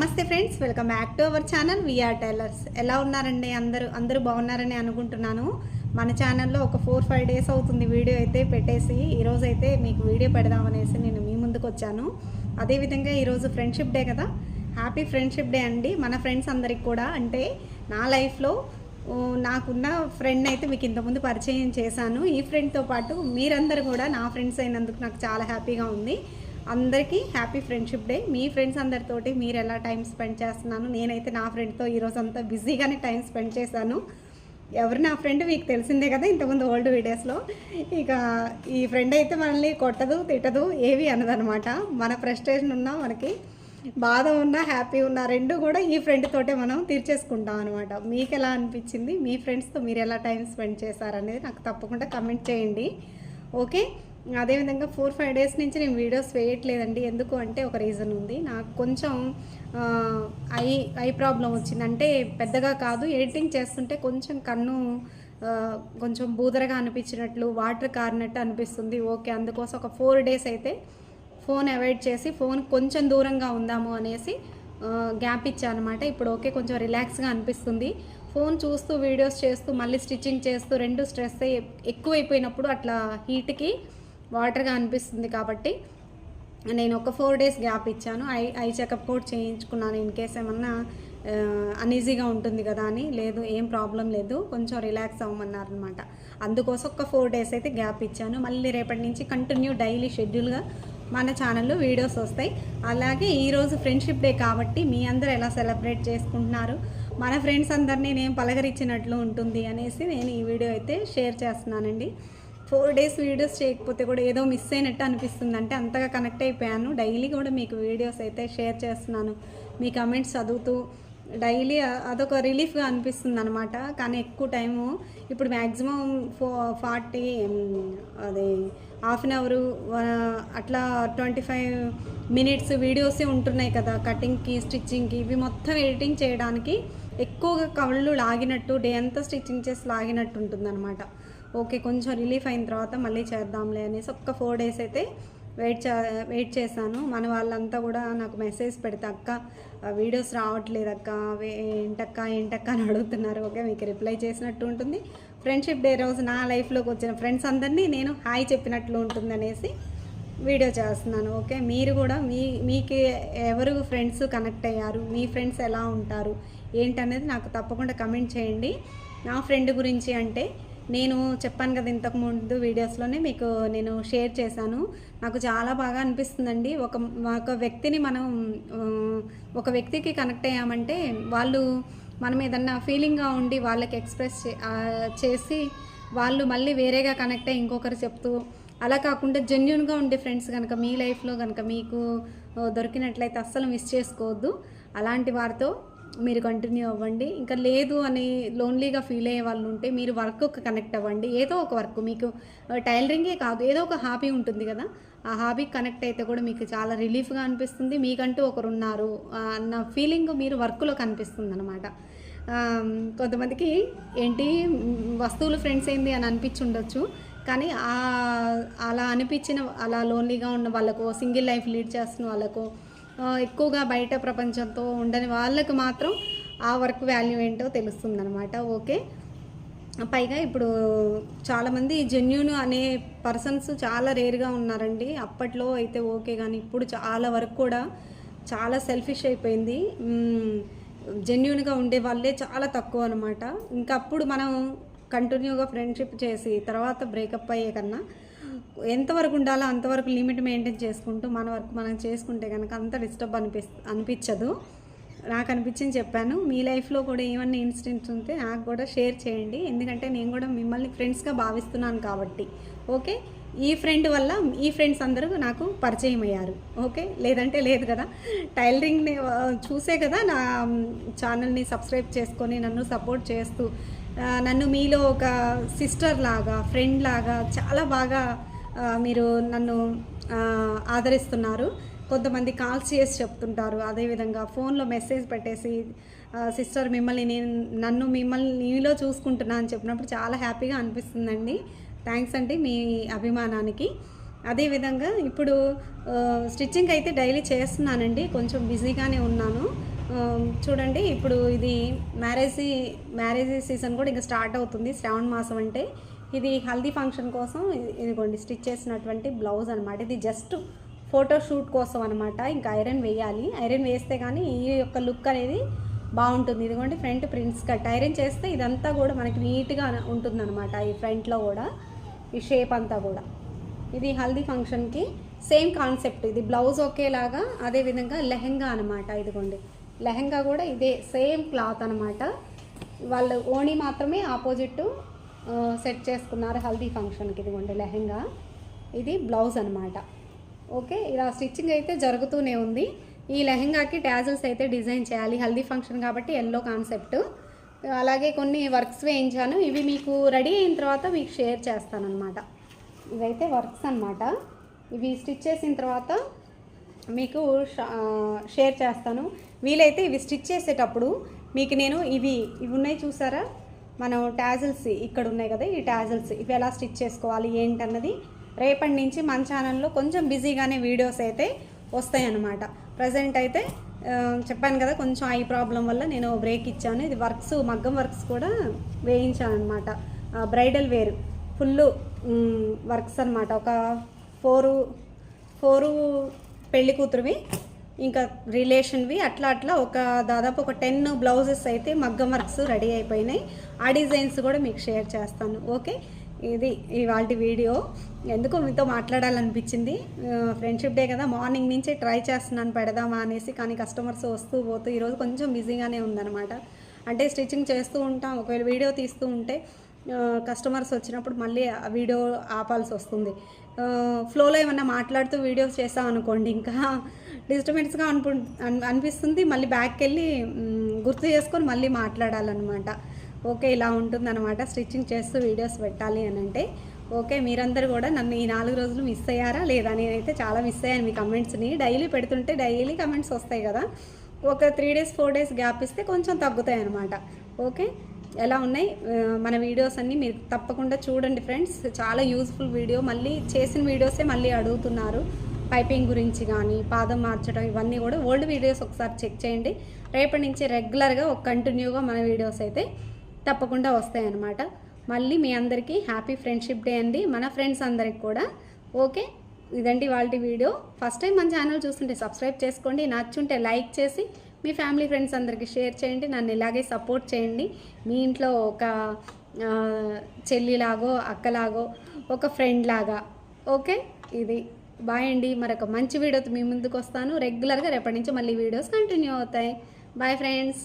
నమస్తే friends welcome back to our channel. VR tailors ఎలా ఉన్నారండి అందరూ? అందరూ బాగున్నారని అనుకుంటున్నాను. మన ఛానల్లో ఒక ఫోర్ ఫైవ్ డేస్ అవుతుంది వీడియో అయితే పెట్టేసి ఈరోజు అయితే మీకు వీడియో పెడదామనేసి నేను మీ ముందుకు వచ్చాను. అదేవిధంగా ఈరోజు ఫ్రెండ్షిప్ డే కదా. హ్యాపీ ఫ్రెండ్షిప్ డే అండి. మన ఫ్రెండ్స్ అందరికి కూడా. అంటే నా లైఫ్లో నాకున్న ఫ్రెండ్ అయితే మీకు ఇంతకుముందు పరిచయం చేశాను. ఈ ఫ్రెండ్తో పాటు మీరందరూ కూడా నా ఫ్రెండ్స్ అయినందుకు నాకు చాలా హ్యాపీగా ఉంది. అందరికీ హ్యాపీ ఫ్రెండ్షిప్ డే. మీ ఫ్రెండ్స్ అందరితోటి మీరు ఎలా టైం స్పెండ్ చేస్తున్నాను? నేనైతే నా ఫ్రెండ్తో ఈరోజు అంతా బిజీగానే టైం స్పెండ్ చేశాను. ఎవరు నా ఫ్రెండ్ మీకు తెలిసిందే కదా ఇంతకుముందు ఓల్డ్ వీడియోస్లో. ఇక ఈ ఫ్రెండ్ అయితే మనల్ని కొట్టదు తిట్టదు ఏవి అనదనమాట. మన ఫ్రస్ట్రేషన్ ఉన్నా మనకి బాధ ఉన్నా హ్యాపీ ఉన్నా రెండు కూడా ఈ ఫ్రెండ్ తోటే మనం తీర్చేసుకుంటాం అనమాట. మీకు ఎలా అనిపించింది? మీ ఫ్రెండ్స్తో మీరు ఎలా టైం స్పెండ్ చేశారనేది నాకు తప్పకుండా కమెంట్ చేయండి. ఓకే? అదేవిధంగా ఫోర్ ఫైవ్ డేస్ నుంచి నేను వీడియోస్ వేయట్లేదండి. ఎందుకు అంటే ఒక రీజన్ ఉంది. నాకు కొంచెం ఐ ఐ ప్రాబ్లం వచ్చింది. అంటే పెద్దగా కాదు ఎడిటింగ్ చేస్తుంటే కొంచెం కన్ను కొంచెం బూదరగా అనిపించినట్లు వాటర్ కారినట్టు అనిపిస్తుంది. ఓకే అందుకోసం ఒక ఫోర్ డేస్ అయితే ఫోన్ అవాయిడ్ చేసి ఫోన్ కొంచెం దూరంగా ఉందాము అనేసి గ్యాప్ ఇచ్చానమాట. ఇప్పుడు ఓకే కొంచెం రిలాక్స్గా అనిపిస్తుంది. ఫోన్ చూస్తూ వీడియోస్ చేస్తూ మళ్ళీ స్టిచ్చింగ్ చేస్తూ రెండు స్ట్రెస్ అయ్యి ఎక్కువైపోయినప్పుడు అట్లా హీట్కి వాటర్గా అనిపిస్తుంది కాబట్టి నేను ఒక ఫోర్ డేస్ గ్యాప్ ఇచ్చాను. ఐ ఐ చెకప్ కూడా చేయించుకున్నాను ఇన్ కేస్ ఏమన్నా అన్ఈజీగా ఉంటుంది కదా అని. లేదు ఏం ప్రాబ్లం లేదు. కొంచెం రిలాక్స్ అవ్వమన్నారు అనమాట అందుకోసం ఒక ఫోర్ డేస్ అయితే గ్యాప్ ఇచ్చాను. మళ్ళీ రేపటి నుంచి కంటిన్యూ డైలీ షెడ్యూల్గా మన ఛానల్లో వీడియోస్ వస్తాయి. అలాగే ఈరోజు ఫ్రెండ్షిప్ డే కాబట్టి మీ అందరూ ఎలా సెలబ్రేట్ చేసుకుంటున్నారు? మన ఫ్రెండ్స్ అందరినీ నేను పలకరించినట్లు ఉంటుంది అనేసి నేను ఈ వీడియో అయితే షేర్ చేస్తున్నానండి. ఫోర్ డేస్ వీడియోస్ చేయకపోతే కూడా ఏదో మిస్ అయినట్టు అనిపిస్తుంది. అంటే అంతగా కనెక్ట్ అయిపోయాను. డైలీ కూడా మీకు వీడియోస్ అయితే షేర్ చేస్తున్నాను. మీ కమెంట్స్ చదువుతూ డైలీ అదొక రిలీఫ్గా అనిపిస్తుంది అనమాట కానీ ఎక్కువ టైము ఇప్పుడు మ్యాక్సిమం ఫో ఫార్టీ అది హాఫ్ అన్ అవరు అట్లా ట్వంటీ ఫైవ్ మినిట్స్ వీడియోసే ఉంటున్నాయి కదా. కటింగ్కి స్టిచ్చింగ్కి ఇవి మొత్తం ఎడిటింగ్ చేయడానికి ఎక్కువగా కళ్ళు లాగినట్టు డే అంతా స్టిచ్చింగ్ చేసి లాగినట్టు ఉంటుందన్నమాట. ఓకే కొంచెం రిలీఫ్ అయిన తర్వాత మళ్ళీ చేద్దాంలే అనేసి ఒక్క ఫోర్ డేస్ అయితే వెయిట్ చే వెయిట్ చేశాను. మన వాళ్ళంతా కూడా నాకు మెసేజ్ పెడితే అక్క వీడియోస్ రావట్లేదు అక్క ఏంటక్క ఏంటక్క అని అడుగుతున్నారు. ఓకే మీకు రిప్లై చేసినట్టు ఉంటుంది. ఫ్రెండ్షిప్ డే రోజు నా లైఫ్లోకి వచ్చిన ఫ్రెండ్స్ అందరినీ నేను హాయ్ చెప్పినట్లు ఉంటుంది అనేసి వీడియో చేస్తున్నాను. ఓకే మీరు కూడా మీ మీకు ఎవరు ఫ్రెండ్స్ కనెక్ట్ అయ్యారు మీ ఫ్రెండ్స్ ఎలా ఉంటారు ఏంటనేది నాకు తప్పకుండా కమెంట్ చేయండి. నా ఫ్రెండ్ గురించి అంటే నేను చెప్పాను కదా ఇంతకు ముందు వీడియోస్లోనే మీకు నేను షేర్ చేశాను. నాకు చాలా బాగా అనిపిస్తుందండి. ఒక ఒక వ్యక్తిని మనం ఒక వ్యక్తికి కనెక్ట్ అయ్యామంటే వాళ్ళు మనం ఏదన్నా ఫీలింగ్గా ఉండి వాళ్ళకి ఎక్స్ప్రెస్ చే- చేసి వాళ్ళు మళ్ళీ వేరేగా కనెక్ట్ అయ్యి ఇంకొకరు చెప్తూ అలా కాకుండా జెన్యున్గా ఉండే ఫ్రెండ్స్ కనుక మీ లైఫ్లో కనుక మీకు దొరికినట్లయితే అస్సలు మిస్ చేసుకోవద్దు. అలాంటి వారితో మీరు కంటిన్యూ అవ్వండి. ఇంకా లేదు అని లోన్లీగా ఫీల్ అయ్యే వాళ్ళు ఉంటే మీరు వర్క్ కనెక్ట్ అవ్వండి. ఏదో ఒక వర్క్ మీకు టైలరింగే కాదు ఏదో ఒక హాబీ ఉంటుంది కదా. ఆ హాబీకి కనెక్ట్ అయితే కూడా మీకు చాలా రిలీఫ్గా అనిపిస్తుంది. మీకంటూ ఒకరు ఉన్నారు అన్న ఫీలింగ్ మీరు వర్క్లో కనిపిస్తుంది అనమాట కొంతమందికి ఏంటి వస్తువులు ఫ్రెండ్స్ ఏంది అని అనిపించి ఉండొచ్చు కానీ అలా అనిపించిన అలా లోన్లీగా ఉన్న వాళ్ళకు సింగిల్ లైఫ్ లీడ్ చేస్తున్న వాళ్ళకు ఎక్కువగా బయట ప్రపంచంతో ఉండని వాళ్ళకు మాత్రం ఆ వర్క్ వాల్యూ ఏంటో తెలుస్తుందన్నమాట. ఓకే. పైగా ఇప్పుడు చాలామంది జెన్యున్ అనే పర్సన్స్ చాలా రేర్గా ఉన్నారండి. అప్పట్లో అయితే ఓకే కానీ ఇప్పుడు చాలా వరకు కూడా చాలా సెల్ఫిష్ అయిపోయింది. జెన్యున్గా ఉండే వాళ్ళే చాలా తక్కువ అనమాట ఇంకా అప్పుడు మనం కంటిన్యూగా ఫ్రెండ్షిప్ చేసి తర్వాత బ్రేకప్ అయ్యే కన్నా ఎంతవరకు ఉండాలో అంతవరకు లిమిట్ మెయింటైన్ చేసుకుంటూ మన వరకు మనం చేసుకుంటే కనుక అంత డిస్టర్బ్ అనిపి అనిపించదు. నాకు అనిపించింది చెప్పాను. మీ లైఫ్లో కూడా ఏమన్నా ఇన్సిడెంట్స్ ఉంటే నాకు కూడా షేర్ చేయండి. ఎందుకంటే నేను కూడా మిమ్మల్ని ఫ్రెండ్స్గా భావిస్తున్నాను కాబట్టి. ఓకే? ఈ ఫ్రెండ్ వల్ల ఈ ఫ్రెండ్స్ అందరూ నాకు పరిచయం అయ్యారు. ఓకే? లేదంటే లేదు కదా? టైలరింగ్ని చూసే కదా నా ఛానల్ని సబ్స్క్రైబ్ చేసుకొని నన్ను సపోర్ట్ చేస్తూ నన్ను మీలో ఒక సిస్టర్ లాగా ఫ్రెండ్ లాగా చాలా బాగా మీరు నన్ను ఆదరిస్తున్నారు. కొంతమంది కాల్స్ చేసి చెప్తుంటారు. అదేవిధంగా ఫోన్లో మెసేజ్ పెట్టేసి సిస్టర్ మిమ్మల్ని నేను నన్ను మిమ్మల్ని నీలో చూసుకుంటున్నా అని చెప్పినప్పుడు చాలా హ్యాపీగా అనిపిస్తుందండి. థ్యాంక్స్ అండి మీ అభిమానానికి. అదేవిధంగా ఇప్పుడు స్టిచ్చింగ్ అయితే డైలీ చేస్తున్నానండి. కొంచెం బిజీగానే ఉన్నాను. చూడండి ఇప్పుడు ఇది మ్యారేజ్ మ్యారేజ్ సీజన్ కూడా ఇంకా స్టార్ట్ అవుతుంది. శ్రావణ మాసం అంటే. ఇది హల్దీ ఫంక్షన్ కోసం ఇదిగోండి స్టిచ్ చేసినటువంటి బ్లౌజ్ అనమాట ఇది జస్ట్ ఫోటో షూట్ కోసం అనమాట ఇంకా ఐరన్ వేయాలి. ఐరన్ వేస్తే కానీ ఈ యొక్క లుక్ అనేది బాగుంటుంది. ఇదిగోండి ఫ్రంట్ ప్రింట్స్ కట్ ఐరన్ చేస్తే ఇదంతా కూడా మనకి నీట్గా ఉంటుంది అనమాట ఈ ఫ్రంట్లో కూడా ఈ షేప్ అంతా కూడా. ఇది హల్దీ ఫంక్షన్కి సేమ్ కాన్సెప్ట్ ఇది బ్లౌజ్ ఒకేలాగా అదేవిధంగా లెహెంగా అనమాట ఇదిగోండి. లెహెంగా కూడా ఇదే సేమ్ క్లాత్ అనమాట వాళ్ళు ఓణి మాత్రమే ఆపోజిట్ సెట్ చేసుకున్నారు హల్దీ ఫంక్షన్కి ఇదిగోండి లెహెంగా. ఇది బ్లౌజ్ అనమాట ఓకే ఇలా స్టిచ్చింగ్ అయితే జరుగుతూనే ఉంది. ఈ లెహెంగాకి ట్యాజల్స్ అయితే డిజైన్ చేయాలి. హల్దీ ఫంక్షన్ కాబట్టి ఎల్లో కాన్సెప్ట్ అలాగే కొన్ని వర్క్స్ వేయించాను. ఇవి మీకు రెడీ అయిన తర్వాత మీకు షేర్ చేస్తానన్నమాట. ఇవైతే వర్క్స్ అన్నమాట. ఇవి స్టిచ్ చేసిన తర్వాత మీకు షేర్ చేస్తాను. వీలైతే ఇవి స్టిచ్ చేసేటప్పుడు మీకు నేను ఇవి ఇవి ఉన్నాయి చూసారా? మనం ట్యాజిల్స్ ఇక్కడ ఉన్నాయి కదా ఈ ట్యాజిల్స్ ఇవి ఎలా స్టిచ్ చేసుకోవాలి ఏంటన్నది రేపటి నుంచి మన ఛానల్లో కొంచెం బిజీగానే వీడియోస్ అయితే వస్తాయన్నమాట. ప్రజెంట్ అయితే చెప్పాను కదా కొంచెం ఐ ప్రాబ్లం వల్ల నేను బ్రేక్ ఇచ్చాను. ఇది వర్క్స్ మగ్గం వర్క్స్ కూడా వేయించాను అనమాట బ్రైడల్ వేర్ ఫుల్ వర్క్స్ అనమాట ఒక ఫోరు ఫోరు పెళ్ళి కూతురువి ఇంకా రిలేషన్వి అట్లా అట్లా ఒక దాదాపు ఒక టెన్ బ్లౌజెస్ అయితే మగ్గం వర్క్స్ రెడీ అయిపోయినాయి. ఆ డిజైన్స్ కూడా మీకు షేర్ చేస్తాను. ఓకే? ఇది ఇవాళ వీడియో. ఎందుకో మీతో మాట్లాడాలనిపించింది. ఫ్రెండ్షిప్ డే కదా మార్నింగ్ నుంచే ట్రై చేస్తున్నాను పెడదామా అనేసి కానీ కస్టమర్స్ వస్తూ పోతూ ఈరోజు కొంచెం బిజీగానే ఉందన్నమాట. అంటే స్టిచ్చింగ్ చేస్తూ ఉంటాం ఒకవేళ వీడియో తీస్తూ ఉంటే కస్టమర్స్ వచ్చినప్పుడు మళ్ళీ ఆ వీడియో ఆపాల్సి వస్తుంది. ఫ్లోలో ఏమన్నా మాట్లాడుతూ వీడియోస్ చేసాం అనుకోండి ఇంకా డిస్టర్బెన్స్గా అనిపు అనిపిస్తుంది. మళ్ళీ బ్యాక్కి వెళ్ళి గుర్తు చేసుకొని మళ్ళీ మాట్లాడాలన్నమాట. ఓకే ఇలా ఉంటుందన్నమాట. స్టిచ్చింగ్ చేస్తూ వీడియోస్ పెట్టాలి అని అంటే ఓకే మీరందరూ కూడా నన్ను ఈ నాలుగు రోజులు మిస్ అయ్యారా? లేదా? నేనైతే చాలా మిస్ అయ్యాను మీ కమెంట్స్ని. డైలీ పెడుతుంటే డైలీ కమెంట్స్ వస్తాయి కదా. ఒక three days four days gap ఇస్తే కొంచెం తగ్గుతాయి అనమాట ఓకే ఎలా ఉన్నాయి? మన వీడియోస్ అన్నీ మీరు తప్పకుండా చూడండి ఫ్రెండ్స్. చాలా యూస్ఫుల్ వీడియో. మళ్ళీ చేసిన వీడియోసే మళ్ళీ అడుగుతున్నారు. పైపింగ్ గురించి కానీ పాదం మార్చడం ఇవన్నీ కూడా ఓల్డ్ వీడియోస్ ఒకసారి చెక్ చేయండి. రేపటి నుంచి రెగ్యులర్గా ఒక కంటిన్యూగా మన వీడియోస్ అయితే తప్పకుండా వస్తాయన్నమాట. మళ్ళీ మీ అందరికీ హ్యాపీ ఫ్రెండ్షిప్ డే అండి. మన ఫ్రెండ్స్ అందరికి కూడా. ఓకే? ఇదండి వాళ్ళ వీడియో. ఫస్ట్ టైం మన ఛానల్ చూస్తుంటే సబ్స్క్రైబ్ చేసుకోండి. నచ్చుంటే లైక్ చేసి మీ ఫ్యామిలీ ఫ్రెండ్స్ అందరికీ షేర్ చేయండి. నన్ను ఇలాగే సపోర్ట్ చేయండి. మీ ఇంట్లో ఒక చెల్లిలాగో అక్కలాగో ఒక ఫ్రెండ్ లాగా ఓకే? ఇది బాయ్ అండి. మరొక మంచి వీడియోతో మీ ముందుకు వస్తాను. రెగ్యులర్గా రేపటి నుంచి మళ్ళీ వీడియోస్ కంటిన్యూ అవుతాయి. Bye friends